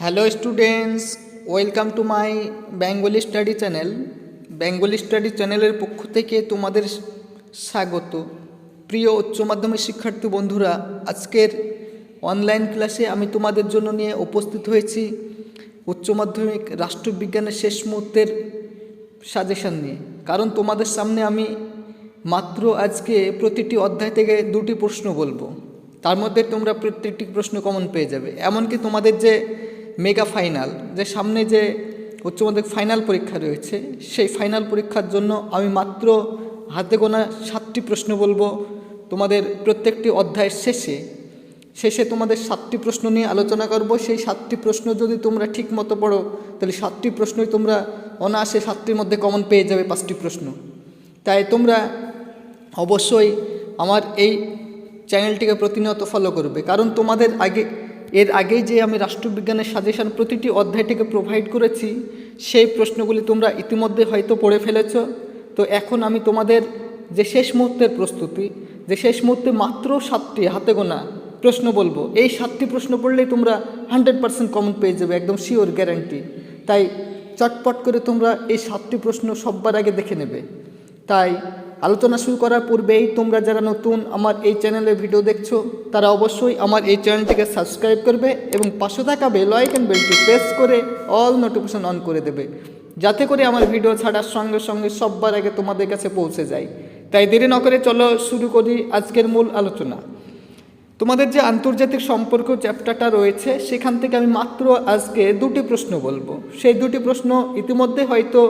Hello students welcome to my Bengali study channel Bengali study চ্যানেলের পক্ষ থেকে তোমাদের স্বাগত। প্রিয় উচ্চ মাধ্যমিক শিক্ষার্থী বন্ধুরা, আজকের অনলাইন ক্লাসে আমি তোমাদের জন্য নিয়ে উপস্থিত হয়েছি উচ্চ মাধ্যমিক রাষ্ট্রবিজ্ঞানের শেষ মুহূর্তের সাজেশন নিয়ে। কারণ তোমাদের সামনে আমি মাত্র আজকে প্রতিটি অধ্যায় থেকে দুটি প্রশ্ন বলব। তার মধ্যে তোমরা প্রত্যেকটি প্রশ্ন কমন পেয়ে যাবে। এমনকি তোমাদের যে মেগা ফাইনাল যে সামনে যে উচ্চ মাধ্যমিক ফাইনাল পরীক্ষা রয়েছে, সেই ফাইনাল পরীক্ষার জন্য আমি মাত্র হাতে গোনা সাতটি প্রশ্ন বলব। তোমাদের প্রত্যেকটি অধ্যায়ের শেষে শেষে তোমাদের সাতটি প্রশ্ন নিয়ে আলোচনা করব। সেই সাতটি প্রশ্ন যদি তোমরা ঠিক মতো পড়ো, তাহলে সাতটি প্রশ্নই তোমরা অনায়াসে সাতটির মধ্যে কমন পেয়ে যাবে পাঁচটি প্রশ্ন। তাই তোমরা অবশ্যই আমার এই চ্যানেলটিকে প্রতিনিয়ত ফলো করবে। কারণ তোমাদের আগে এর আগেই যে আমি রাষ্ট্রবিজ্ঞানের সাজেশন প্রতিটি অধ্যায়টিকে প্রোভাইড করেছি, সেই প্রশ্নগুলি তোমরা ইতিমধ্যে হয়তো পড়ে ফেলেছ। তো এখন আমি তোমাদের যে শেষ মুহূর্তের প্রস্তুতি, যে শেষ মুহূর্তে মাত্র সাতটি হাতে গোনা প্রশ্ন বলব। এই সাতটি প্রশ্ন পড়লেই তোমরা হান্ড্রেড পার্সেন্ট কমন পেয়ে যাবে, একদম শিওর গ্যারান্টি তাই চটপট করে তোমরা এই সাতটি প্রশ্ন সববার আগে দেখে নেবে। তাই আলোচনা শুরু করার পূর্বেই তোমরা যারা নতুন আমার এই চ্যানেলে ভিডিও দেখছ, তারা অবশ্যই আমার এই চ্যানেলটিকে সাবস্ক্রাইব করবে এবং পাশে থাকা বেল আইকন বেলটি প্রেস করে অল নোটিফিকেশন অন করে দেবে, যাতে করে আমার ভিডিও ছাড়ার সঙ্গে সঙ্গে সববার আগে তোমাদের কাছে পৌঁছে যায়। তাই দেরি না করে চলো শুরু করি আজকের মূল আলোচনা। তোমাদের যে আন্তর্জাতিক সম্পর্ক চ্যাপ্টারটা রয়েছে, সেখান থেকে আমি মাত্র আজকে দুটি প্রশ্ন বলব। সেই দুটি প্রশ্ন ইতিমধ্যে হয়তো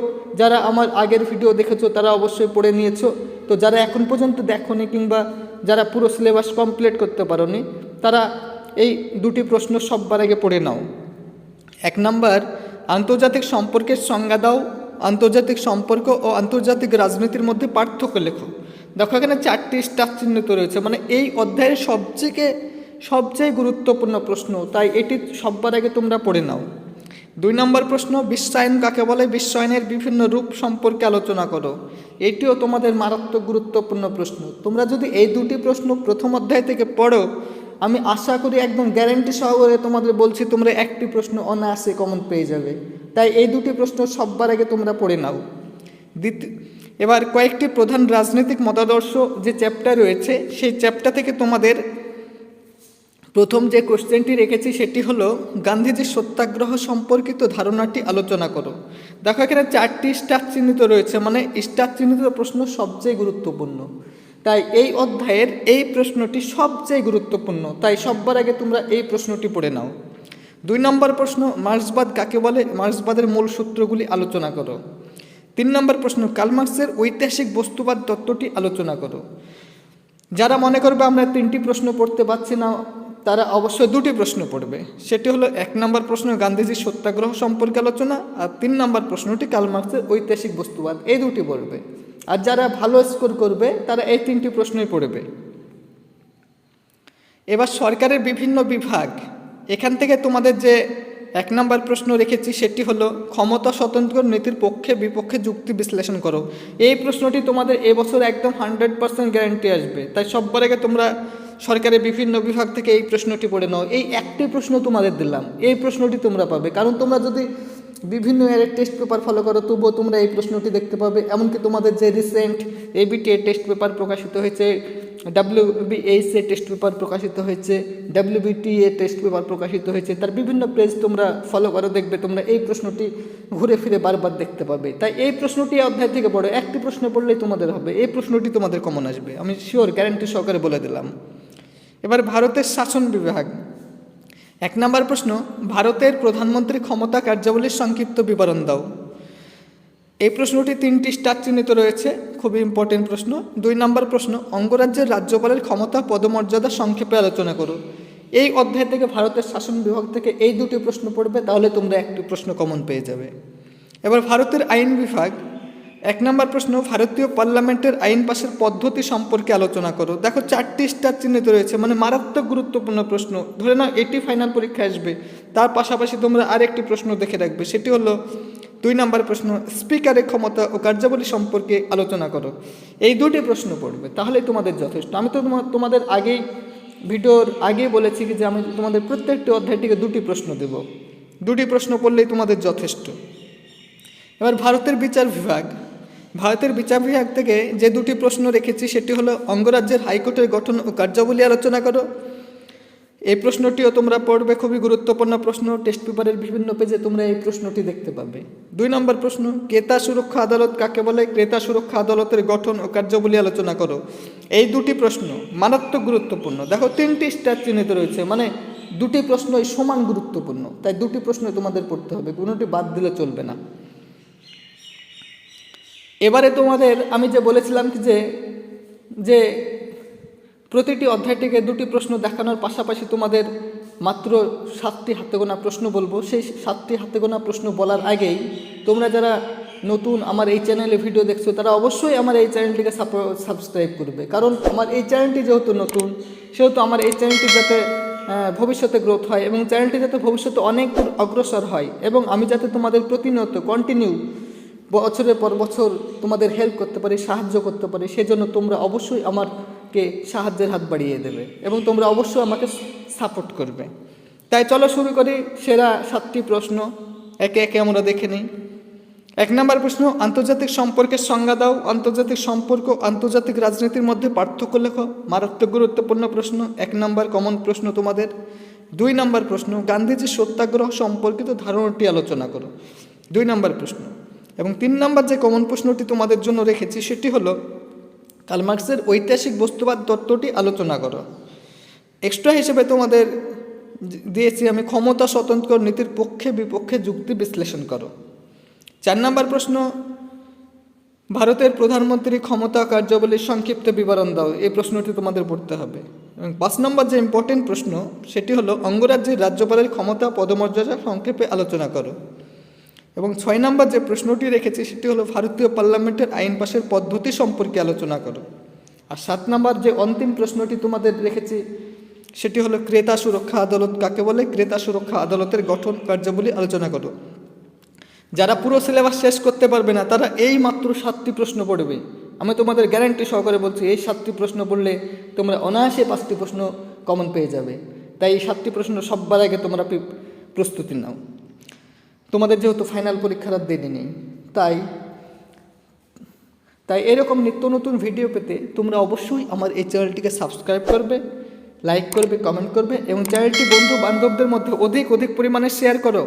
যারা আমার আগের ভিডিও দেখেছ, তারা অবশ্যই পড়ে নিয়েছো। তো যারা এখন পর্যন্ত দেখোনি কিংবা যারা পুরো সিলেবাস কমপ্লিট করতে পারোনি, তারা এই দুটি প্রশ্ন সববার আগে পড়ে নাও। এক নম্বর, আন্তর্জাতিক সম্পর্কের সংজ্ঞা দাও। আন্তর্জাতিক সম্পর্ক ও আন্তর্জাতিক রাজনীতির মধ্যে পার্থক্য লেখো। দেখো, এখানে চারটি স্টার চিহ্নিত রয়েছে। মানে এই অধ্যায়ের সবচেয়ে সবচেয়ে গুরুত্বপূর্ণ প্রশ্ন, তাই এটি সববার আগে তোমরা পড়ে নাও। দুই নম্বর প্রশ্ন, বিশ্বায়ন কাকে বলে? বিশ্বায়নের বিভিন্ন রূপ সম্পর্কে আলোচনা করো। এটিও তোমাদের মারাত্মক গুরুত্বপূর্ণ প্রশ্ন। তোমরা যদি এই দুটি প্রশ্ন প্রথম অধ্যায় থেকে পড়ো, আমি আশা করি একদম গ্যারেন্টি সহকারে তোমাদের বলছি, তোমরা একটি প্রশ্ন অনায়াসে কমন পেয়ে যাবে। তাই এই দুটি প্রশ্ন সববার আগে তোমরা পড়ে নাও। দ্বিতীয় এবার কয়েকটি প্রধান রাজনৈতিক মতাদর্শ যে চ্যাপ্টার রয়েছে, সেই চ্যাপ্টার থেকে তোমাদের প্রথম যে কোশ্চেনটি রেখেছি সেটি হলো গান্ধীজির সত্যাগ্রহ সম্পর্কিত ধারণাটি আলোচনা করো। দেখো, এখানে চারটি স্টার চিহ্নিত রয়েছে মানে স্টার চিহ্নিত প্রশ্ন সবচেয়ে গুরুত্বপূর্ণ। তাই এই অধ্যায়ের এই প্রশ্নটি সবচেয়ে গুরুত্বপূর্ণ। তাই সববার আগে তোমরা এই প্রশ্নটি পড়ে নাও। দুই নম্বর প্রশ্ন, মার্ক্সবাদ কাকে বলে? মার্ক্সবাদের মূল সূত্রগুলি আলোচনা করো। তিন নম্বর প্রশ্ন কালমার্ক্সের ঐতিহাসিক বস্তুবাদ তত্ত্বটি আলোচনা করো। যারা মনে করবে আমরা তিনটি প্রশ্ন পড়তে পারছি না, তারা অবশ্যই দুটি প্রশ্ন পড়বে। সেটি হলো, এক নম্বর প্রশ্ন গান্ধীজির সত্যাগ্রহ সম্পর্কে আলোচনা, আর তিন নম্বর প্রশ্নটি কালমার্ক্সের ঐতিহাসিক বস্তুবাদ, এই দুটি পড়বে। আর যারা ভালো স্কোর করবে, তারা এই তিনটি প্রশ্নই পড়বে। এবার সরকারের বিভিন্ন বিভাগ, এখান থেকে তোমাদের যে এক নম্বর প্রশ্ন রেখেছি, সেটি হলো, ক্ষমতা স্বতন্ত্র নীতির পক্ষে বিপক্ষে যুক্তি বিশ্লেষণ করো। এই প্রশ্নটি তোমাদের এবছর একদম হান্ড্রেড পার্সেন্ট গ্যারান্টি আসবে। তাই সব্বার আগে তোমরা সরকারের বিভিন্ন বিভাগ থেকে এই প্রশ্নটি পড়ে নাও। এই একটি প্রশ্ন তোমাদের দিলাম। এই প্রশ্নটি তোমরা পাবে। কারণ তোমরা যদি বিভিন্ন এর টেস্ট পেপার ফলো করো, তবুও তোমরা এই প্রশ্নটি দেখতে পাবে। এমনকি তোমাদের যে রিসেন্ট এবিটিএ টেস্ট পেপার প্রকাশিত হয়েছে ডাব্লিউবিএইচ এ টেস্ট পেপার প্রকাশিত হয়েছে ডাব্লিউবিটি এ টেস্ট পেপার প্রকাশিত হয়েছে। তার বিভিন্ন পেজ তোমরা ফলো করো, দেখবে তোমরা এই প্রশ্নটি ঘুরে ফিরে বারবার দেখতে পাবে। তাই এই প্রশ্নটি অধ্যায় থেকে পড়ো। একটি প্রশ্ন পড়লেই তোমাদের হবে। এই প্রশ্নটি তোমাদের কমন আসবে। আমি শিওর গ্যারান্টি সহকারে বলে দিলাম। এবার ভারতের শাসন বিভাগ। এক নম্বর প্রশ্ন, ভারতের প্রধানমন্ত্রী ক্ষমতা কার্যাবলীর সংক্ষিপ্ত বিবরণ দাও। এই প্রশ্নটি তিনটি স্টার চিহ্নিত রয়েছে, খুবই ইম্পর্টেন্ট প্রশ্ন। দুই নম্বর প্রশ্ন, অঙ্গরাজ্যের রাজ্যপালের ক্ষমতা, পদমর্যাদা সংক্ষেপে আলোচনা করো। এই অধ্যায় থেকে ভারতের শাসন বিভাগ থেকে এই দুটি প্রশ্ন পড়বে, তাহলে তোমরা একটি প্রশ্ন কমন পেয়ে যাবে। এবার ভারতের আইন বিভাগ, এক নম্বর প্রশ্ন, ভারতীয় পার্লামেন্টের আইন পাশের পদ্ধতি সম্পর্কে আলোচনা করো। দেখো, চারটি স্টার চিহ্নিত রয়েছে মানে মারাত্মক গুরুত্বপূর্ণ প্রশ্ন। ধরে নাও, এটি ফাইনাল পরীক্ষা আসবে। তার পাশাপাশি তোমরা আরেকটি প্রশ্ন দেখে রাখবে, সেটি হলো দুই নম্বর প্রশ্ন, স্পিকারের ক্ষমতা ও কার্যাবলী সম্পর্কে আলোচনা করো। এই দুটি প্রশ্ন পড়বে, তাহলেই তোমাদের যথেষ্ট। আমি তো তোমা- তোমাদের আগেই, ভিডিওর আগেই বলেছি যে আমি তোমাদের প্রত্যেকটি অধ্যায় থেকে দুটি প্রশ্ন দেব। দুটি প্রশ্ন পড়লেই তোমাদের যথেষ্ট। এবার ভারতের বিচার বিভাগ। ভারতের বিচার বিভাগ থেকে যে দুটি প্রশ্ন রেখেছি, সেটি হলো, অঙ্গরাজ্যের হাইকোর্টের গঠন ও কার্যাবলী আলোচনা করো এই প্রশ্নটিও তোমরা পড়বে, খুবই গুরুত্বপূর্ণ প্রশ্ন। টেস্ট পেপারের বিভিন্ন পেজে তোমরা এই প্রশ্নটি দেখতে পাবে। দুই নম্বর প্রশ্ন, ক্রেতা সুরক্ষা আদালত কাকে বলে? ক্রেতা সুরক্ষা আদালতের গঠন ও কার্যাবলী আলোচনা করো। এই দুটি প্রশ্ন মারাত্মক গুরুত্বপূর্ণ। দেখো, তিনটি স্টার চিহ্নিত রয়েছে মানে দুটি প্রশ্নই সমান গুরুত্বপূর্ণ। তাই দুটি প্রশ্ন তোমাদের পড়তে হবে, কোনোটি বাদ দিলে চলবে না। এবারে তোমাদের, আমি যে বলেছিলাম যে যে প্রতিটি অধ্যায় থেকে দুটি প্রশ্ন দেখানোর পাশাপাশি তোমাদের মাত্র সাতটি হাতে গোনা প্রশ্ন বলব। সেই সাতটি হাতে গোনা প্রশ্ন বলার আগেই তোমরা যারা নতুন আমার এই চ্যানেলে ভিডিও দেখছ, তারা অবশ্যই আমার এই চ্যানেলটিকে সাবস্ক্রাইব করবে। কারণ আমার এই চ্যানেলটি যেহেতু নতুন, সেহেতু আমার এই চ্যানেলটি যাতে ভবিষ্যতে গ্রোথ হয় এবং চ্যানেলটি যাতে ভবিষ্যতে অনেক অগ্রসর হয় এবং আমি যাতে তোমাদের প্রতিনিয়ত কন্টিনিউ বছরের পর বছর তোমাদের হেল্প করতে পারি, সাহায্য করতে পারি, সেজন্য তোমরা অবশ্যই আমাকে সাহায্যের হাত বাড়িয়ে দেবে এবং তোমরা অবশ্যই আমাকে সাপোর্ট করবে। তাই চলো শুরু করি সেরা সাতটি প্রশ্ন। একে একে আমরা দেখে নিই। এক নম্বর প্রশ্ন, আন্তর্জাতিক সম্পর্কের সংজ্ঞা দাও। আন্তর্জাতিক সম্পর্ক আন্তর্জাতিক রাজনীতির মধ্যে পার্থক্য লেখো। মারাত্মক গুরুত্বপূর্ণ প্রশ্ন, এক নম্বর কমন প্রশ্ন তোমাদের। দুই নম্বর প্রশ্ন গান্ধীজির সত্যাগ্রহ সম্পর্কিত ধারণাটি আলোচনা করো। দুই নম্বর প্রশ্ন এবং তিন নম্বর যে কমন প্রশ্নটি তোমাদের জন্য রেখেছি, সেটি হলো কালমার্কসের ঐতিহাসিক বস্তুবাদ তত্ত্বটি আলোচনা করো। এক্সট্রা হিসেবে তোমাদের দিয়েছি আমি ক্ষমতা স্বতন্ত্র নীতির পক্ষে বিপক্ষে যুক্তি বিশ্লেষণ করো। চার নম্বর প্রশ্ন, ভারতের প্রধানমন্ত্রী ক্ষমতা কার্যাবলীর সংক্ষিপ্ত বিবরণ দাও। এই প্রশ্নটি তোমাদের পড়তে হবে। এবং পাঁচ নম্বর যে ইম্পর্টেন্ট প্রশ্ন, সেটি হলো অঙ্গরাজ্যের রাজ্যপালের ক্ষমতা পদমর্যাদা সংক্ষেপে আলোচনা করো। এবং ছয় নম্বর যে প্রশ্নটি রেখেছি, সেটি হলো ভারতীয় পার্লামেন্টের আইন পাশের পদ্ধতি সম্পর্কে আলোচনা করো। আর সাত নম্বর যে অন্তিম প্রশ্নটি তোমাদের রেখেছি, সেটি হলো ক্রেতা সুরক্ষা আদালত কাকে বলে? ক্রেতা সুরক্ষা আদালতের গঠন কার্যাবলী আলোচনা করো। যারা পুরো সিলেবাস শেষ করতে পারবে না, তারা এই মাত্র সাতটি প্রশ্ন পড়বে। আমি তোমাদের গ্যারান্টি সহকারে বলছি, এই সাতটি প্রশ্ন পড়লে তোমরা অনায়াসে পাঁচটি প্রশ্ন কমন পেয়ে যাবে। তাই এই সাতটি প্রশ্ন সববার আগে তোমরা প্রস্তুতি নাও। তোমাদের যেহেতু ফাইনাল পরীক্ষার আর দেরি নেই, তাই তাই এরকম নিত্য নতুন ভিডিও পেতে তোমরা অবশ্যই আমার এই চ্যানেলটিকে সাবস্ক্রাইব করবে লাইক করবে কমেন্ট করবে এবং চ্যানেলটি বন্ধু বান্ধবদের মধ্যে অধিক অধিক পরিমাণে শেয়ার করো।